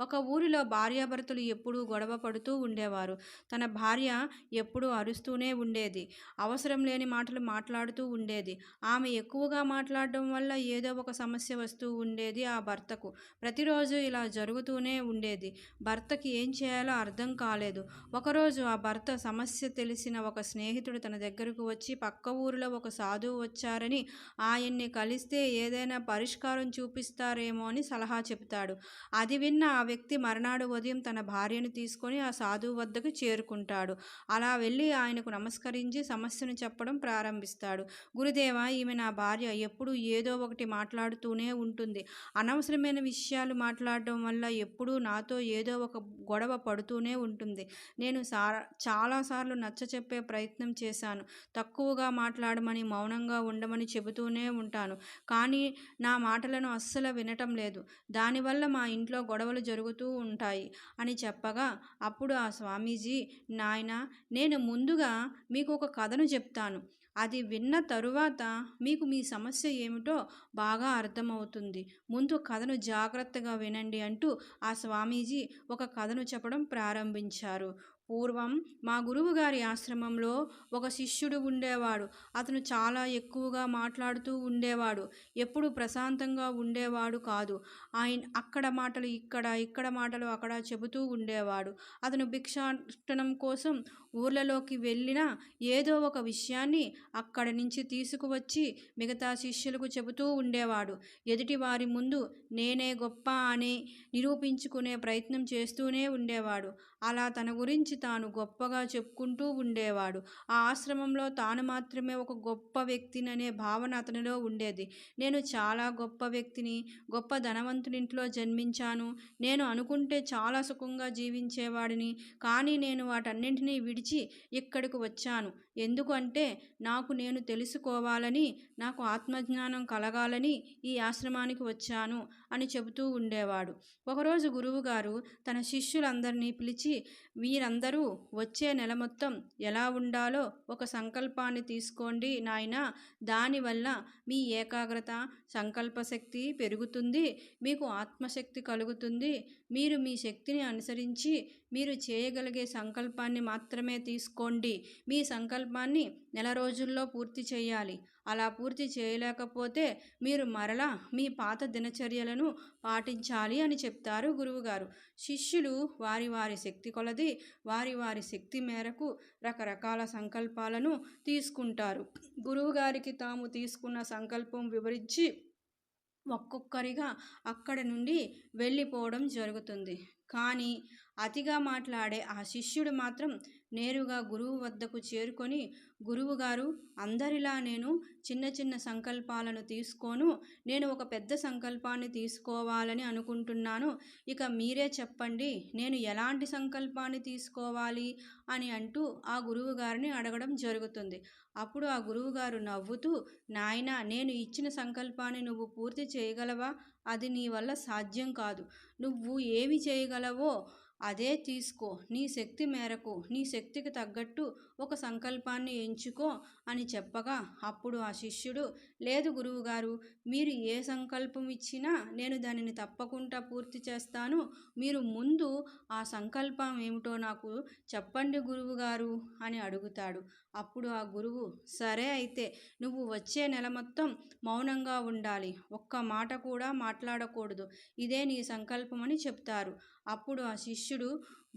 ఒక ఊరిలో భార్యాభర్తలు ఎప్పుడూ గొడవ పడుతూ ఉండేవారు. తన భార్య ఎప్పుడూ అరుస్తూనే ఉండేది. అవసరం లేని మాటలు మాట్లాడుతూ ఉండేది. ఆమె ఎక్కువగా మాట్లాడడం వల్ల ఏదో ఒక సమస్య వస్తూ ఉండేది ఆ భర్తకు. ప్రతిరోజు ఇలా జరుగుతూనే ఉండేది. భర్తకి ఏం చేయాలో అర్థం కాలేదు. ఒకరోజు ఆ భర్త సమస్య తెలిసిన ఒక స్నేహితుడు తన దగ్గరకు వచ్చి పక్క ఊరిలో ఒక సాధువు వచ్చారని ఆయన్ని కలిస్తే ఏదైనా పరిష్కారం చూపిస్తారేమో అని సలహా చెబుతాడు అది విన్న ఆ వ్యక్తి మర్నాడు ఉదయం తన భార్యను తీసుకొని ఆ సాధువు వద్దకు చేరుకుంటాడు. అలా వెళ్ళి ఆయనకు నమస్కరించి సమస్యను చెప్పడం ప్రారంభిస్తాడు. గురుదేవ ఈమె నా భార్య. ఎప్పుడూ ఏదో ఒకటి మాట్లాడుతూనే ఉంటుంది. అనవసరమైన విషయాలు మాట్లాడడం వల్ల ఎప్పుడూ నాతో ఏదో ఒక గొడవ పడుతూనే ఉంటుంది. నేను సారా చాలాసార్లు నచ్చ చెప్పే ప్రయత్నం చేశాను. తక్కువగా మాట్లాడమని మౌనంగా ఉండమని చెబుతూనే ఉంటాను. కానీ నా మాటలను అస్సలు వినటం లేదు. దానివల్ల మా ఇంట్లో గొడవలు జరుగుతూ ఉంటాయి అని చెప్పగా అప్పుడు ఆ స్వామీజీ నాయన నేను ముందుగా మీకు ఒక కథను చెప్తాను. అది విన్న తరువాత మీకు మీ సమస్య ఏమిటో బాగా అర్థమవుతుంది. ముందు కథను జాగ్రత్తగా వినండి అంటూ ఆ స్వామీజీ ఒక కథను చెప్పడం ప్రారంభించారు. పూర్వం మా గురువుగారి ఆశ్రమంలో ఒక శిష్యుడు ఉండేవాడు. అతను చాలా ఎక్కువగా మాట్లాడుతూ ఉండేవాడు. ఎప్పుడు ప్రశాంతంగా ఉండేవాడు కాదు. ఆయన అక్కడ మాటలు ఇక్కడ ఇక్కడ మాటలు అక్కడ చెబుతూ ఉండేవాడు. అతను భిక్షాటనం కోసం ఊర్లలోకి వెళ్ళిన ఏదో ఒక విషయాన్ని అక్కడి నుంచి తీసుకువచ్చి మిగతా శిష్యులకు చెబుతూ ఉండేవాడు. ఎదుటి వారి ముందు నేనే గొప్ప అని నిరూపించుకునే ప్రయత్నం చేస్తూనే ఉండేవాడు. అలా తన గురించి తాను గొప్పగా చెప్పుకుంటూ ఉండేవాడు. ఆ ఆశ్రమంలో తాను మాత్రమే ఒక గొప్ప వ్యక్తిననే భావన అతనిలో ఉండేది. నేను చాలా గొప్ప వ్యక్తిని గొప్ప ధనవంతునింట్లో జన్మించాను. నేను అనుకుంటే చాలా సుఖంగా జీవించేవాడిని. కానీ నేను వాటన్నింటినీ విడిచి ఇక్కడికి వచ్చాను. ఎందుకంటే నాకు నేను తెలుసుకోవాలని నాకు ఆత్మజ్ఞానం కలగాలని ఈ ఆశ్రమానికి వచ్చాను. అని చెబుతూ ఉండేవాడు. ఒకరోజు గురువుగారు తన శిష్యులందరినీ పిలిచి వీరందరూ వచ్చే నెల మొత్తం ఎలా ఉండాలో ఒక సంకల్పాన్ని తీసుకోండి నాయన. దానివల్ల మీ ఏకాగ్రత సంకల్ప శక్తి పెరుగుతుంది మీకు ఆత్మశక్తి కలుగుతుంది. మీరు మీ శక్తిని అనుసరించి మీరు చేయగలిగే సంకల్పాన్ని మాత్రమే తీసుకోండి. మీ సంకల్పాన్ని నెల రోజుల్లో పూర్తి చేయాలి. అలా పూర్తి చేయలేకపోతే మీరు మరలా మీ పాత దినచర్యలను పాటించాలి అని చెప్తారు గురువుగారు. శిష్యులు వారి వారి శక్తి కొలది వారి వారి శక్తి మేరకు రకరకాల సంకల్పాలను తీసుకుంటారు. గురువుగారికి తాము తీసుకున్న సంకల్పం వివరించి ఒక్కొక్కరిగా అక్కడ నుండి వెళ్ళిపోవడం జరుగుతుంది. కానీ అతిగా మాట్లాడే ఆ శిష్యుడు మాత్రం నేరుగా గురువు వద్దకు చేరుకొని గురువుగారు అందరిలా నేను చిన్న చిన్న సంకల్పాలను తీసుకోను. నేను ఒక పెద్ద సంకల్పాన్ని తీసుకోవాలని అనుకుంటున్నాను. ఇక మీరే చెప్పండి నేను ఎలాంటి సంకల్పాన్ని తీసుకోవాలి? అని అంటూ ఆ గురువు గారిని అడగడం జరుగుతుంది. అప్పుడు ఆ గురువుగారు నవ్వుతూ నాయన నేను ఇచ్చిన సంకల్పాన్ని నువ్వు పూర్తి చేయగలవా? అది నీ వల్ల సాధ్యం కాదు. నువ్వు ఏమి చేయగలవో అదే తీసుకో. నీ శక్తి మేరకు నీ శక్తికి తగ్గట్టు ఒక సంకల్పాన్ని ఎంచుకో అని చెప్పగా అప్పుడు ఆ శిష్యుడు లేదు గురువుగారు మీరు ఏ సంకల్పం ఇచ్చినా నేను దానిని తప్పకుండా పూర్తి చేస్తాను. మీరు ముందు ఆ సంకల్పం ఏమిటో నాకు చెప్పండి గురువుగారు అని అడుగుతాడు. అప్పుడు ఆ గురువు సరే అయితే నువ్వు వచ్చే నెల మొత్తం మౌనంగా ఉండాలి. ఒక్క మాట కూడా మాట్లాడకూడదు. ఇదే నీ సంకల్పం అని చెప్తారు. అప్పుడు ఆ శిష్యుడు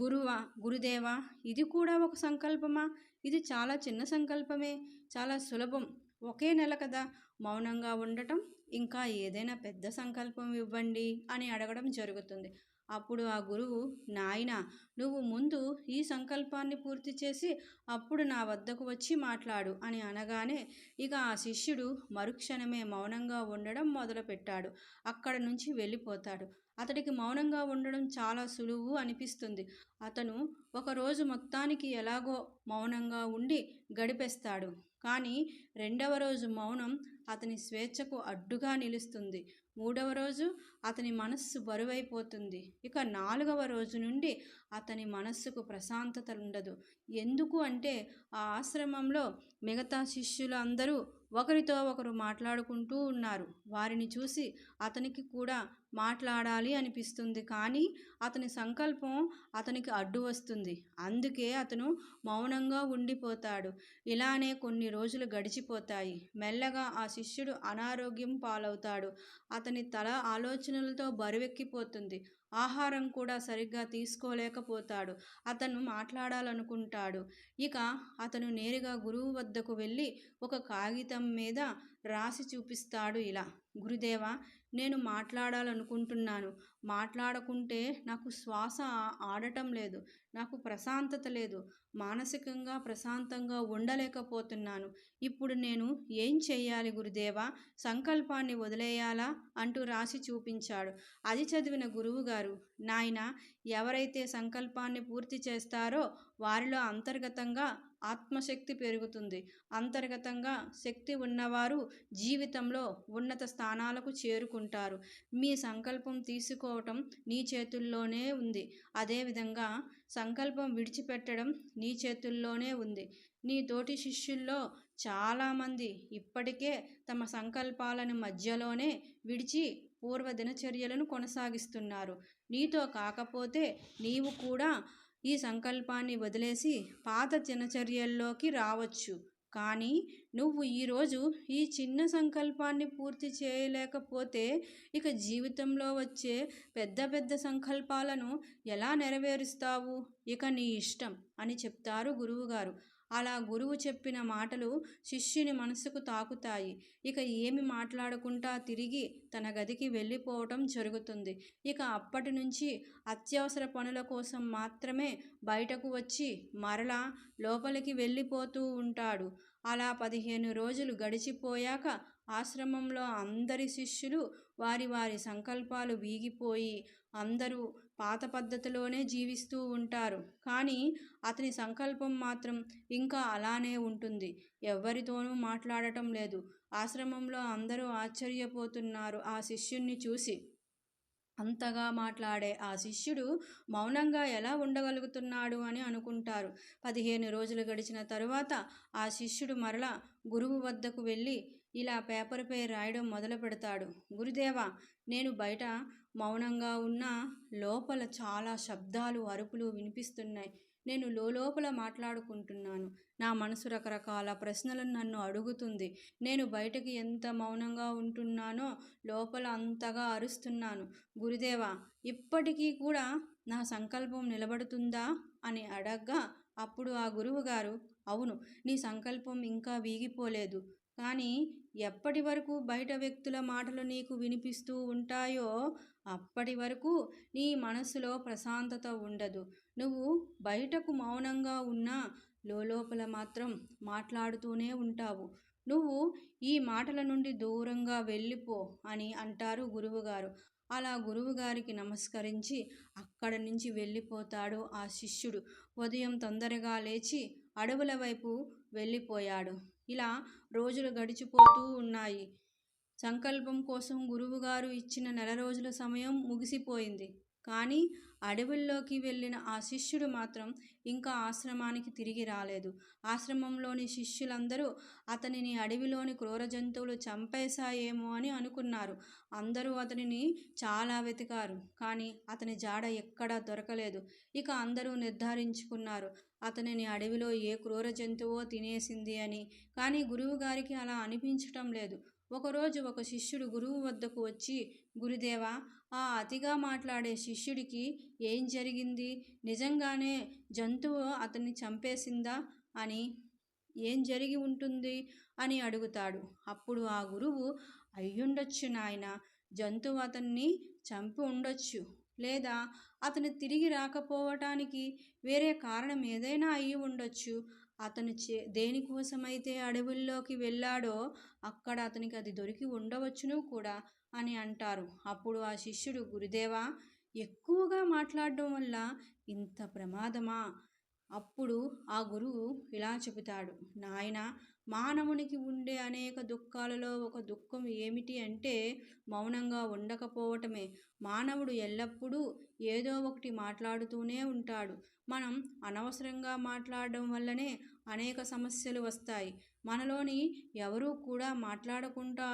గురువా గురుదేవా ఇది కూడా ఒక సంకల్పమా? ఇది చాలా చిన్న సంకల్పమే చాలా సులభం. ఒకే నెల కదా మౌనంగా ఉండటం ఇంకా ఏదైనా పెద్ద సంకల్పం ఇవ్వండి అని అడగడం జరుగుతుంది. అప్పుడు ఆ గురువు నాయన నువ్వు ముందు ఈ సంకల్పాన్ని పూర్తి చేసి అప్పుడు నా వద్దకు వచ్చి మాట్లాడు అని అనగానే ఇక ఆ శిష్యుడు మరుక్షణమే మౌనంగా ఉండడం మొదలుపెట్టాడు. అక్కడ నుంచి వెళ్ళిపోతాడు. అతడికి మౌనంగా ఉండడం చాలా సులువు అనిపిస్తుంది. అతను ఒక రోజు మొత్తానికి ఎలాగో మౌనంగా ఉండి గడిపేస్తాడు. కానీ రెండవ రోజు మౌనం అతని స్వేచ్ఛకు అడ్డుగా నిలుస్తుంది. మూడవ రోజు అతని మనస్సు బరువైపోతుంది. ఇక నాలుగవ రోజు నుండి అతని మనస్సుకు ప్రశాంతత ఉండదు ఎందుకు అంటే ఆ ఆశ్రమంలో మిగతా శిష్యులు అందరూ ఒకరితో ఒకరు మాట్లాడుకుంటూ ఉన్నారు. వారిని చూసి అతనికి కూడా మాట్లాడాలి అనిపిస్తుంది. కానీ అతని సంకల్పం అతనికి అడ్డు వస్తుంది. అందుకే అతను మౌనంగా ఉండిపోతాడు. ఇలానే కొన్ని రోజులు గడిచిపోతాయి. మెల్లగా ఆ శిష్యుడు అనారోగ్యం పాలవుతాడు. అతని తల ఆలోచనలతో బరువెక్కిపోతుంది. ఆహారం కూడా సరిగ్గా తీసుకోలేకపోతాడు. అతను మాట్లాడాలనుకుంటాడు. ఇక అతను నేరుగా గురువు వద్దకు వెళ్ళి ఒక కాగితం మీద రాసి చూపిస్తాడు ఇలా. గురుదేవా నేను మాట్లాడాలనుకుంటున్నాను. మాట్లాడకుంటే నాకు శ్వాస ఆడటం లేదు. నాకు ప్రశాంతత లేదు. మానసికంగా ప్రశాంతంగా ఉండలేకపోతున్నాను. ఇప్పుడు నేను ఏం చెయ్యాలి గురుదేవా? సంకల్పాన్ని వదిలేయాలా? అంటూ రాసి చూపించాడు. అది చదివిన గురువుగారు నాయన ఎవరైతే సంకల్పాన్ని పూర్తి చేస్తారో వారిలో అంతర్గతంగా ఆత్మశక్తి పెరుగుతుంది. అంతర్గతంగా శక్తి ఉన్నవారు జీవితంలో ఉన్నత స్థానాలకు చేరుకుంటారు. మీ సంకల్పం తీసుకోవటం నీ చేతుల్లోనే ఉంది. అదేవిధంగా సంకల్పం విడిచిపెట్టడం నీ చేతుల్లోనే ఉంది. నీ తోటి శిష్యుల్లో చాలామంది ఇప్పటికే తమ సంకల్పాలను మధ్యలోనే విడిచి పూర్వ దినచర్యలను కొనసాగిస్తున్నారు. నీతో కాకపోతే నీవు కూడా ఈ సంకల్పాన్ని వదిలేసి పాత దినచర్యల్లోకి రావచ్చు. కానీ నువ్వు ఈరోజు ఈ చిన్న సంకల్పాన్ని పూర్తి చేయలేకపోతే ఇక జీవితంలో వచ్చే పెద్ద పెద్ద సంకల్పాలను ఎలా నెరవేరుస్తావు? ఇక నీ ఇష్టం అని చెప్తారు గురువుగారు. అలా గురువు చెప్పిన మాటలు శిష్యుని మనసుకు తాకుతాయి. ఇక ఏమి మాట్లాడకుండా తిరిగి తన గదికి వెళ్ళిపోవటం జరుగుతుంది. ఇక అప్పటి నుంచి అత్యవసర పనుల కోసం మాత్రమే బయటకు వచ్చి మరలా లోపలికి వెళ్ళిపోతూ ఉంటాడు. అలా పదిహేను రోజులు గడిచిపోయాక ఆశ్రమంలో అందరి శిష్యులు వారి వారి సంకల్పాలు వీగిపోయి అందరూ పాత పద్ధతిలోనే జీవిస్తూ ఉంటారు. కానీ అతని సంకల్పం మాత్రం ఇంకా అలానే ఉంటుంది. ఎవ్వరితోనూ మాట్లాడటం లేదు. ఆశ్రమంలో అందరూ ఆశ్చర్యపోతున్నారు ఆ శిష్యుణ్ణి చూసి. అంతగా మాట్లాడే ఆ శిష్యుడు మౌనంగా ఎలా ఉండగలుగుతున్నాడు అని అనుకుంటారు. పదిహేను రోజులు గడిచిన తరువాత ఆ శిష్యుడు మరలా గురువు వద్దకు వెళ్ళి ఇలా పేపర్పై రాయడం మొదలు పెడతాడు గురుదేవా నేను బయట మౌనంగా ఉన్నా లోపల చాలా శబ్దాలు అరుపులు వినిపిస్తున్నాయి. నేను లోపల మాట్లాడుకుంటున్నాను. నా మనసు రకరకాల ప్రశ్నలను నన్ను అడుగుతుంది. నేను బయటకి ఎంత మౌనంగా ఉంటున్నానో లోపల అంతగా అరుస్తున్నాను. గురుదేవా ఇప్పటికీ కూడా నా సంకల్పం నిలబడుతుందా అని అడగ్గా అప్పుడు ఆ గురువుగారు అవును నీ సంకల్పం ఇంకా వీగిపోలేదు. కానీ ఎప్పటి వరకు బయట వ్యక్తుల మాటలు నీకు వినిపిస్తూ ఉంటాయో అప్పటి వరకు నీ మనసులో ప్రశాంతత ఉండదు. నువ్వు బయటకు మౌనంగా ఉన్నా లోపల మాత్రం మాట్లాడుతూనే ఉంటావు. నువ్వు ఈ మాటల నుండి దూరంగా వెళ్ళిపో అని అంటారు గురువుగారు. అలా గురువుగారికి నమస్కరించి అక్కడ నుంచి వెళ్ళిపోతాడు ఆ శిష్యుడు. ఉదయం తొందరగా లేచి అడవుల వైపు వెళ్ళిపోయాడు. ఇలా రోజులు గడిచిపోతూ ఉన్నాయి. సంకల్పం కోసం గురువుగారు ఇచ్చిన నెల రోజుల సమయం ముగిసిపోయింది. కానీ అడవుల్లోకి వెళ్ళిన ఆ శిష్యుడు మాత్రం ఇంకా ఆశ్రమానికి తిరిగి రాలేదు. ఆశ్రమంలోని శిష్యులందరూ అతనిని అడవిలోని క్రూర జంతువులు చంపేశాయేమో అని అనుకున్నారు. అందరూ అతనిని చాలా వెతికారు కానీ అతని జాడ ఎక్కడా దొరకలేదు. ఇక అందరూ నిర్ధారించుకున్నారు అతనిని అడవిలో ఏ క్రూర జంతువో తినేసింది అని. కానీ గురువుగారికి అలా అనిపించటం లేదు. ఒకరోజు ఒక శిష్యుడు గురువు వద్దకు వచ్చి గురుదేవా ఆ అతిగా మాట్లాడే శిష్యుడికి ఏం జరిగింది? నిజంగానే జంతువు అతన్ని చంపేసిందా అని ఏం జరిగి ఉంటుంది అని అడుగుతాడు. అప్పుడు ఆ గురువు అయ్యుండొచ్చు నాయన జంతువు అతన్ని చంపి ఉండొచ్చు. లేదా అతను తిరిగి రాకపోవటానికి వేరే కారణం ఏదైనా అయి ఉండొచ్చు. అతను చే దేనికోసమైతే అడవుల్లోకి వెళ్ళాడో అక్కడ అతనికి అది దొరికి ఉండవచ్చును కూడా అని అంటారు. అప్పుడు ఆ శిష్యుడు గురుదేవా ఎక్కువగా మాట్లాడడం వల్ల ఇంత ప్రమాదమా? అప్పుడు ఆ గురువు ఇలా చెబుతాడు నాయన మానవునికి ఉండే అనేక దుఃఖాలలో ఒక దుఃఖం ఏమిటి అంటే మౌనంగా ఉండకపోవటమే. మానవుడు ఎల్లప్పుడూ ఏదో ఒకటి మాట్లాడుతూనే ఉంటాడు. మనం అనవసరంగా మాట్లాడడం వల్లనే అనేక సమస్యలు వస్తాయి. మనలోని ఎవరూ కూడా మాట్లాడకుండా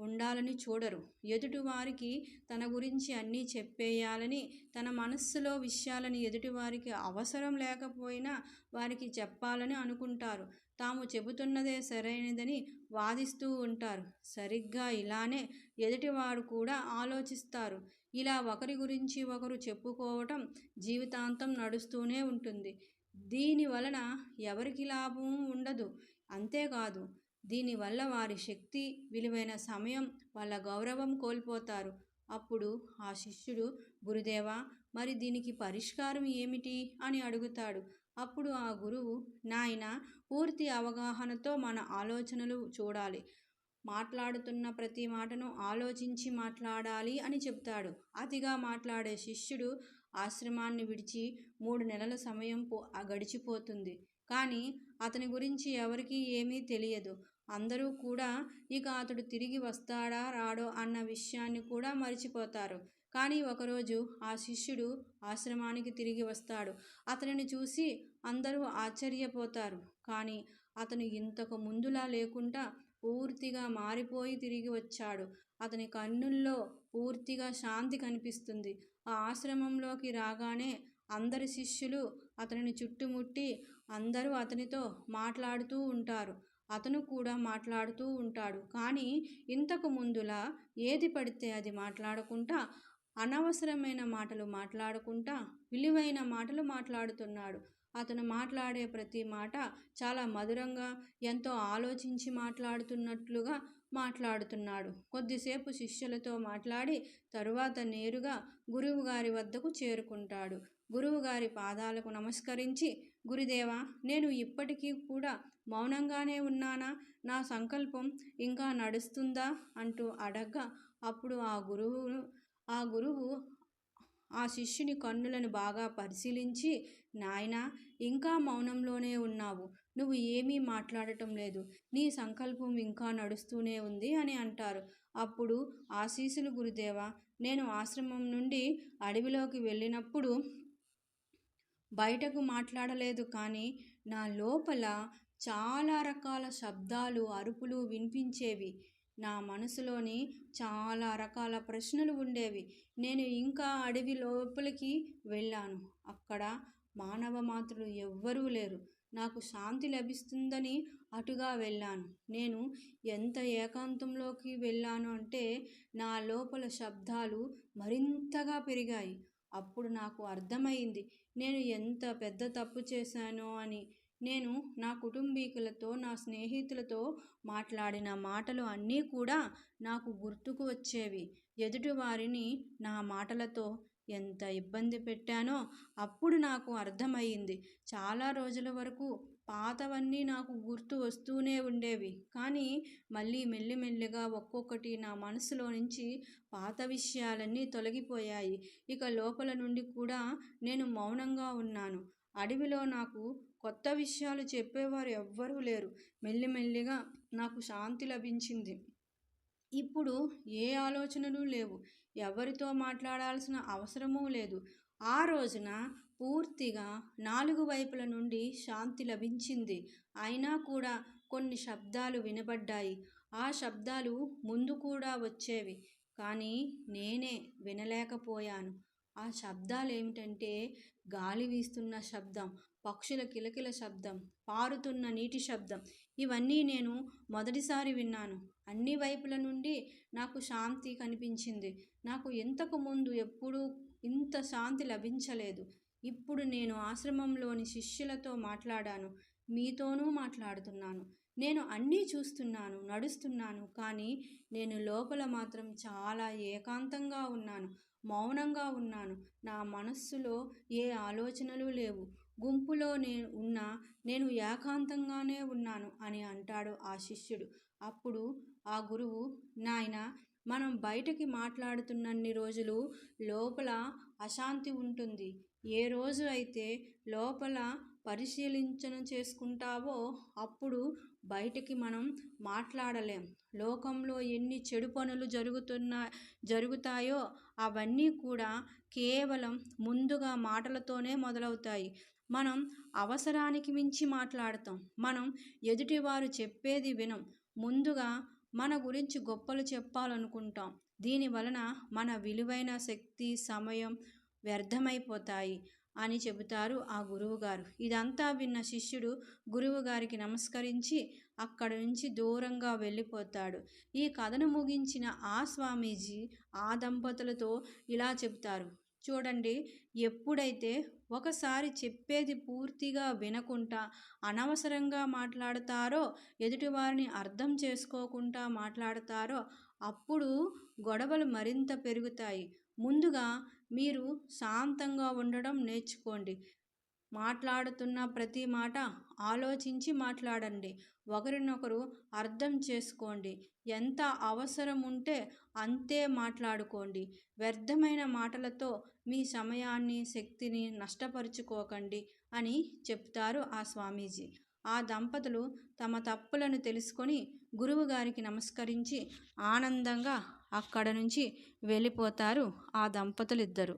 ఉండాలని చూడరు. ఎదుటివారికి తన గురించి అన్నీ చెప్పేయాలని తన మనస్సులో విషయాలని ఎదుటివారికి అవసరం లేకపోయినా వారికి చెప్పాలని అనుకుంటారు. తాము చెబుతున్నదే సరైనదని వాదిస్తూ ఉంటారు. సరిగ్గా ఇలానే ఎదుటివారు కూడా ఆలోచిస్తారు. ఇలా ఒకరి గురించి ఒకరు చెప్పుకోవటం జీవితాంతం నడుస్తూనే ఉంటుంది. దీని వలన ఎవరికి లాభం ఉండదు. అంతేకాదు దీనివల్ల వారి శక్తి విలువైన సమయం వాళ్ళ గౌరవం కోల్పోతారు. అప్పుడు ఆ శిష్యుడు గురుదేవా మరి దీనికి పరిష్కారం ఏమిటి? అని అడుగుతాడు. అప్పుడు ఆ గురువు నాయన పూర్తి అవగాహనతో మన ఆలోచనలు చూడాలి. మాట్లాడుతున్న ప్రతి మాటను ఆలోచించి మాట్లాడాలి అని చెప్తాడు. అతిగా మాట్లాడే శిష్యుడు ఆశ్రమాన్ని విడిచి మూడు నెలల సమయం పో గడిచిపోతుంది. కానీ అతని గురించి ఎవరికీ ఏమీ తెలియదు. అందరూ కూడా ఇక అతడు తిరిగి వస్తాడా రాడో అన్న విషయాన్ని కూడా మర్చిపోతారు. కానీ ఒకరోజు ఆ శిష్యుడు ఆశ్రమానికి తిరిగి వస్తాడు. అతనిని చూసి అందరూ ఆశ్చర్యపోతారు. కానీ అతను ఇంతకు ముందులా లేకుండా పూర్తిగా మారిపోయి తిరిగి వచ్చాడు. అతని కన్నుల్లో పూర్తిగా శాంతి కనిపిస్తుంది. ఆ ఆశ్రమంలోకి రాగానే అందరి శిష్యులు అతనిని చుట్టుముట్టి అందరూ అతనితో మాట్లాడుతూ ఉంటారు. అతను కూడా మాట్లాడుతూ ఉంటాడు. కానీ ఇంతకు ముందులా ఏది పడితే అది మాట్లాడకుండా అనవసరమైన మాటలు మాట్లాడకుండా విలువైన మాటలు మాట్లాడుతున్నాడు. అతను మాట్లాడే ప్రతి మాట చాలా మధురంగా ఎంతో ఆలోచించి మాట్లాడుతున్నట్లుగా మాట్లాడుతున్నాడు. కొద్దిసేపు శిష్యులతో మాట్లాడి తరువాత నేరుగా గురువు గారి వద్దకు చేరుకుంటాడు. గురువుగారి పాదాలకు నమస్కరించి గురుదేవా నేను ఇప్పటికీ కూడా మౌనంగానే ఉన్నానా? నా సంకల్పం ఇంకా నడుస్తుందా? అంటూ అడగ్గా అప్పుడు ఆ గురువు ఆ గురువు ఆ శిష్యుని కన్నులను బాగా పరిశీలించి నాయన ఇంకా మౌనంలోనే ఉన్నావు. నువ్వు ఏమీ మాట్లాడటం లేదు. నీ సంకల్పం ఇంకా నడుస్తూనే ఉంది అని అంటారు. అప్పుడు ఆశీసులు గురుదేవ నేను ఆశ్రమం నుండి అడవిలోకి వెళ్ళినప్పుడు బయటకు మాట్లాడలేదు కానీ నా లోపల చాలా రకాల శబ్దాలు అరుపులు వినిపించేవి. నా మనసులోని చాలా రకాల ప్రశ్నలు ఉండేవి. నేను ఇంకా అడవి లోపలికి వెళ్ళాను. అక్కడ మానవ మాత్రులు ఎవ్వరూ లేరు. నాకు శాంతి లభిస్తుందని అటుగా వెళ్ళాను. నేను ఎంత ఏకాంతంలోకి వెళ్ళాను అంటే నా లోపల శబ్దాలు మరింతగా పెరిగాయి. అప్పుడు నాకు అర్థమైంది నేను ఎంత పెద్ద తప్పు చేశానో అని. నేను నా కుటుంబీకులతో నా స్నేహితులతో మాట్లాడిన మాటలు అన్నీ కూడా నాకు గుర్తుకు వచ్చేవి. ఎదుటివారిని నా మాటలతో ఎంత ఇబ్బంది పెట్టానో అప్పుడు నాకు అర్థమయ్యింది. చాలా రోజుల వరకు పాతవన్నీ నాకు గుర్తు వస్తూనే ఉండేవి. కానీ మళ్ళీ మెల్లిమెల్లిగా ఒక్కొక్కటి నా మనసులో నుంచి పాత విషయాలన్నీ తొలగిపోయాయి. ఇక లోపల నుండి కూడా నేను మౌనంగా ఉన్నాను. అడవిలో నాకు కొత్త విషయాలు చెప్పేవారు ఎవ్వరూ లేరు. మెల్లిమెల్లిగా నాకు శాంతి లభించింది. ఇప్పుడు ఏ ఆలోచనలు లేవు. ఎవరితో మాట్లాడాల్సిన అవసరమూ లేదు. ఆ రోజున పూర్తిగా నాలుగు వైపుల నుండి శాంతి లభించింది. అయినా కూడా కొన్ని శబ్దాలు వినబడ్డాయి. ఆ శబ్దాలు ముందు కూడా వచ్చేవి. కానీ నేనే వినలేకపోయాను. ఆ శబ్దాలు ఏమిటంటే గాలి వీస్తున్న శబ్దం పక్షుల కిలకిల శబ్దం పారుతున్న నీటి శబ్దం. ఇవన్నీ నేను మొదటిసారి విన్నాను. అన్ని వైపుల నుండి నాకు శాంతి కనిపించింది. నాకు ఇంతకు ముందు ఎప్పుడూ ఇంత శాంతి లభించలేదు. ఇప్పుడు నేను ఆశ్రమంలోని శిష్యులతో మాట్లాడాను. మీతోనూ మాట్లాడుతున్నాను. నేను అన్నీ చూస్తున్నాను నడుస్తున్నాను. కానీ నేను లోపల మాత్రం చాలా ఏకాంతంగా ఉన్నాను. మౌనంగా ఉన్నాను. నా మనస్సులో ఏ ఆలోచనలు లేవు. గుంపులో నేను ఉన్నా నేను ఏకాంతంగానే ఉన్నాను అని అంటాడు ఆ శిష్యుడు. అప్పుడు ఆ గురువు నాయన మనం బయటకి మాట్లాడుతున్నన్ని రోజులు లోపల అశాంతి ఉంటుంది. ఏ రోజు అయితే లోపల పరిశీలించన చేసుకుంటావో అప్పుడు బయటికి మనం మాట్లాడలేం. లోకంలో ఎన్ని చెడు పనులు జరుగుతున్నా జరుగుతాయో అవన్నీ కూడా కేవలం ముందుగా మాటలతోనే మొదలవుతాయి. మనం అవసరానికి మించి మాట్లాడతాం. మనం ఎదుటివారు చెప్పేది వినం. ముందుగా మన గురించి గొప్పలు చెప్పాలనుకుంటాం. దీని వలన మన విలువైన శక్తి సమయం వ్యర్థమైపోతాయి అని చెబుతారు ఆ గురువుగారు. ఇదంతా విన్న శిష్యుడు గురువుగారికి నమస్కరించి అక్కడి నుంచి దూరంగా వెళ్ళిపోతాడు. ఈ కథను ముగించిన ఆ స్వామీజీ ఆ దంపతులతో ఇలా చెబుతారు. చూడండి. ఎప్పుడైతే ఒకసారి చెప్పేది పూర్తిగా వినకుండా అనవసరంగా మాట్లాడతారో ఎదుటివారిని అర్థం చేసుకోకుండా మాట్లాడతారో అప్పుడు గొడవలు మరింత పెరుగుతాయి. ముందుగా మీరు శాంతంగా ఉండడం నేర్చుకోండి. మాట్లాడుతున్న ప్రతి మాట ఆలోచించి మాట్లాడండి. ఒకరినొకరు అర్థం చేసుకోండి. ఎంత అవసరం ఉంటే అంతే మాట్లాడుకోండి. వ్యర్థమైన మాటలతో మీ సమయాన్ని శక్తిని నష్టపరుచుకోకండి అని చెప్తారు ఆ స్వామీజీ. ఆ దంపతులు తమ తప్పులను తెలుసుకొని గురువుగారికి నమస్కరించి ఆనందంగా అక్కడ నుంచి వెళ్ళిపోతారు ఆ దంపతులు ఇద్దరు